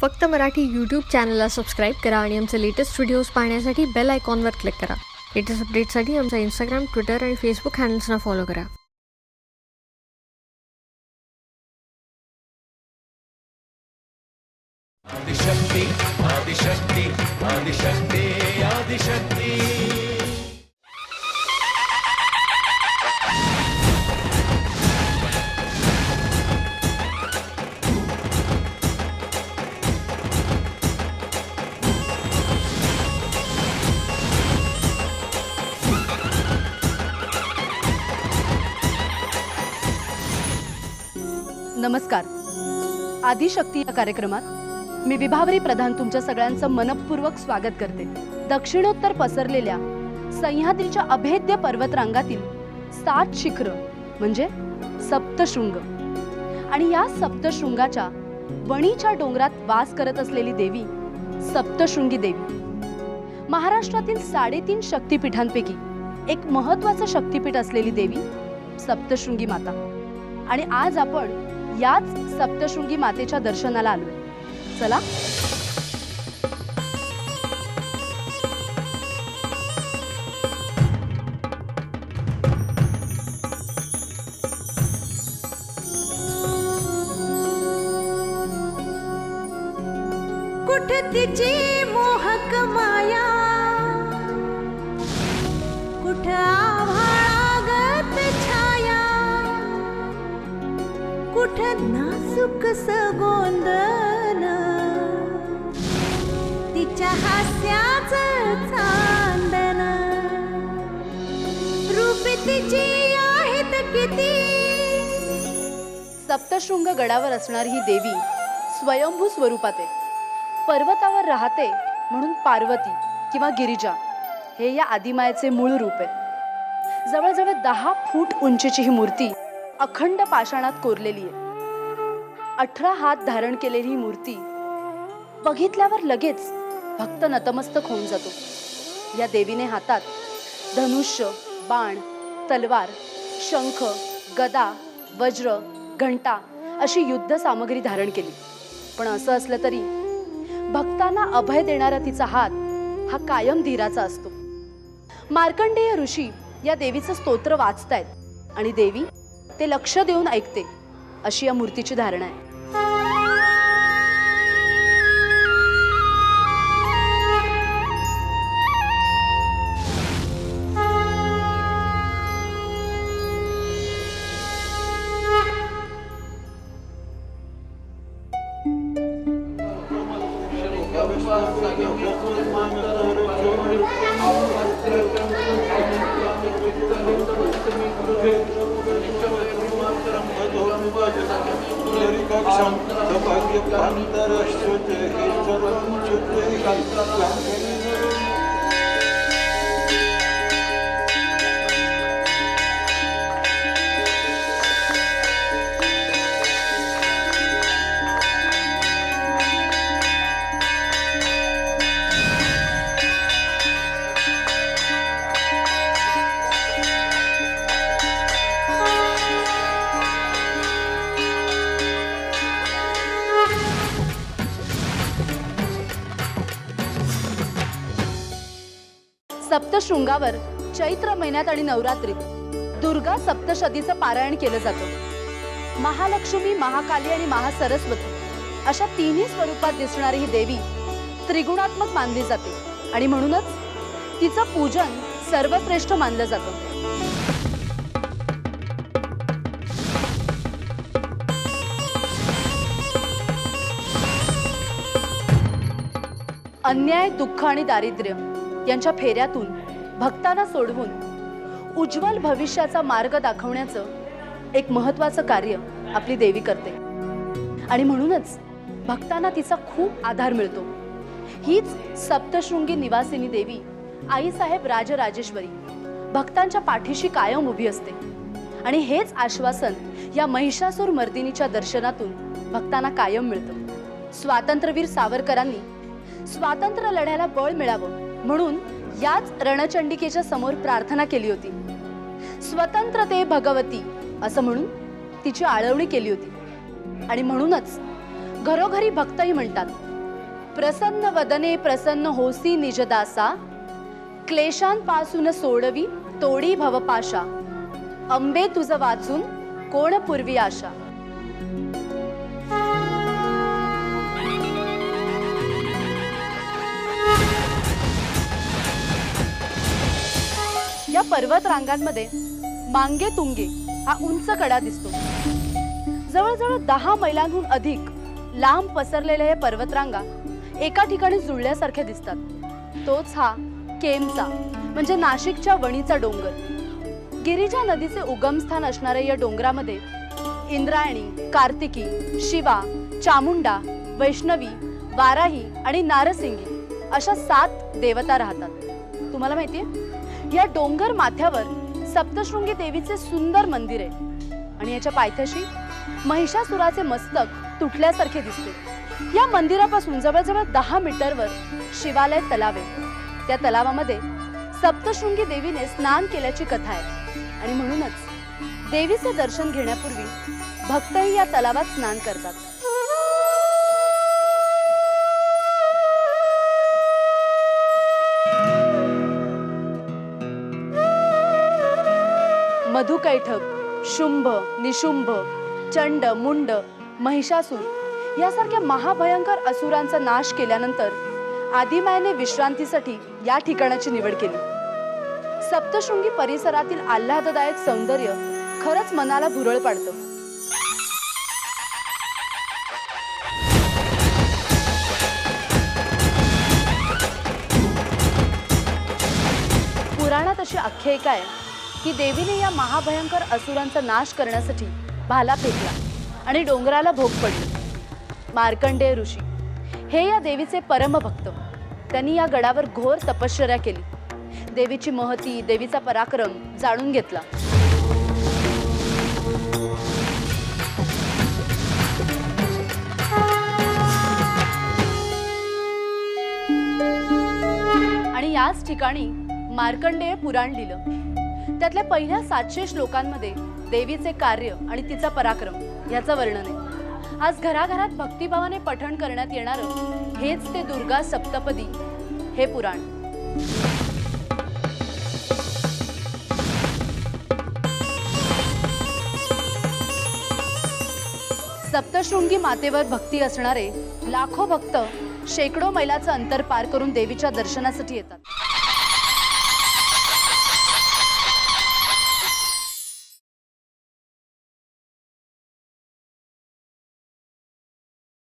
फक्त मराठी यूट्यूब चॅनलला सबस्क्राईब करा आणि आमचे लेटेस्ट व्हिडिओज पाहण्यासाठी बेल आयकॉनवर क्लिक करा. लेटेस्ट अपडेटसाठी आमचा इंस्टाग्राम ट्विटर आणि फेसबुक हँडल्सना फॉलो करा. आदिशक्ती आदिशक्ती आदिशक्ती आदिशक्ती. नमस्कार. आदिशक्ती या कार्यक्रमात मी विभावरी प्रधान तुमच्या सगळ्यांचं मनपूर्वक स्वागत करते. दक्षिणोत्तर पसरलेल्या सह्याद्रीच्या अभेद्य पर्वतरांगातील सात शिखर म्हणजे सप्तशृंग. आणि या सप्तशृंगाच्या वणीच्या डोंगरात वास करत असलेली देवी सप्तशृंगी देवी. महाराष्ट्रातील साडेतीन शक्तिपीठांपैकी एक महत्वाचं शक्तिपीठ असलेली देवी सप्तशृंगी माता. आणि आज आपण याच सप्तशृंगी मातेच्या दर्शनाला आलोय. चला. कुठ तिची मोहक माया? कुठ नाजूक सगोंदन तिच्या हास्याच चांदन. रूपी तिची आहेत किती? सप्तशृंग गडावर असणारी ही देवी स्वयंभू स्वरूपात आहे. पर्वतावर राहते म्हणून पार्वती किंवा गिरिजा हे या आदिमायेचे मूळ रूप आहे. जवळजवळ दहा फूट उंचीची ही मूर्ती अखंड पाषाणात कोरलेली आहे. अठरा हात धारण केलेली ही मूर्ती बघितल्यावर लगेच भक्त नतमस्तक होऊन जातो. या देवीने हातात धनुष्य बाण तलवार शंख गदा वज्र घंटा अशी युद्ध सामग्री धारण केली. पण असं असलं तरी भक्तांना अभय देणारा तिचा हात हा कायम धीराचा असतो. मार्कंडेय ऋषी या देवीचं स्तोत्र वाचतायत आणि देवी ते लक्ष देऊन ऐकते अशी या मूर्तीची धारणा आहे. Akşam sabah yapılanlara sütü, hiç çorabım sütü, kalplarım benim सप्तशृंगावर चैत्र महिन्यात आणि नवरात्रीत दुर्गा सप्तशतीचं पारायण केलं जातं. महालक्ष्मी महाकाली आणि महासरस्वती अशा तिन्ही स्वरूपात दिसणारी ही देवी त्रिगुणात्मक मानली जाते आणि म्हणूनच तिचं पूजन सर्वश्रेष्ठ मानलं जातं. अन्याय दुःख आणि दारिद्र्य यांच्या फेऱ्यातून भक्तांना सोडवून उज्ज्वल भविष्याचा मार्ग दाखवण्याचं एक महत्वाचं कार्य आपली देवी करते. आणि म्हणूनच भक्तांना तिचा खूप आधार मिळतो. हीच सप्तशृंगी निवासिनी देवी आईसाहेब राजराजेश्वरी भक्तांच्या पाठीशी कायम उभी असते. आणि हेच आश्वासन या महिषासूर मर्दिनीच्या दर्शनातून भक्तांना कायम मिळतं. स्वातंत्र्यवीर सावरकरांनी स्वातंत्र्य लढ्याला बळ मिळावं म्हणून याच रणचंडिकेच्या समोर प्रार्थना केली होती. स्वतंत्र ते भगवती असं म्हणून तिची आळवणी केली होती. आणि म्हणूनच घरोघरी भक्तही म्हणतात प्रसन्न वदने प्रसन्न होसी निजदासा क्लेशांपासून सोडवी तोडी भवपाशा अंबे तुझ वाचून कोण पूर्वी आशा. पर्वत रांगांमध्ये मांगे तुंगे हा उंच कडा दिसतो. जवळजवळ दहा मैलांहून अधिक लांब पसरलेल्या हे पर्वतरांगा एका ठिकाणी जुळल्यासारख्या दिसतात. तोच हा केमचा म्हणजे नाशिकच्या वणीचा डोंगर. गिरिजा नदीचे उगमस्थान असणाऱ्या या डोंगरामध्ये इंद्रायणी कार्तिकी शिवा चामुंडा वैष्णवी वाराही आणि नारसिंगी अशा सात देवता राहतात. तुम्हाला माहिती आहे या डोंगर माथ्यावर सप्तशृंगी देवीचे सुंदर मंदिर आहे. आणि याच्या पायथ्याशी महिषासुराचे मस्तक तुटल्यासारखे दिसते. या मंदिरापासून जवळजवळ दहा मीटरवर शिवालय तलाव आहे. त्या तलावामध्ये सप्तशृंगी देवीने स्नान केल्याची कथा आहे. आणि म्हणूनच देवीचे दर्शन घेण्यापूर्वी भक्तही या तलावात स्नान करतात. मधुकैठक शुंभ निशुंभ चंड मुंड महिषासूर यासारख्या महाभयंकर असुरांचा नाश केल्यानंतर आदिमायने विश्रांतीसाठी या ठिकाणाची निवड केली. सप्तशृंगी परिसरातील आल्हाददायक सौंदर्य खरंच मनाला भुरळ पाडतं. पुराणात अशी आख्यायिका आहे की देवीने या महाभयंकर असुरांचा नाश करण्यासाठी भाला फेकला आणि डोंगराला भोग पडली. मार्कंडेय ऋषी हे या देवीचे परमभक्त. त्यांनी या गडावर घोर तपश्चर्या केली. देवीची महती देवीचा पराक्रम जाणून घेतला. आणि याच ठिकाणी मार्कंडेय पुराण लिहिलं. त्यातल्या पहिल्या सातशे श्लोकांमध्ये देवीचे कार्य आणि तिचा पराक्रम याचं वर्णन आहे. आज घराघरात भक्तिभावाने पठण करण्यात येणारं हेच ते दुर्गा सप्तपदी हे पुराण. सप्तशृंगी मातेवर भक्ती असणारे लाखो भक्त शेकडो मैलाचं अंतर पार करून देवीच्या दर्शनासाठी येतात.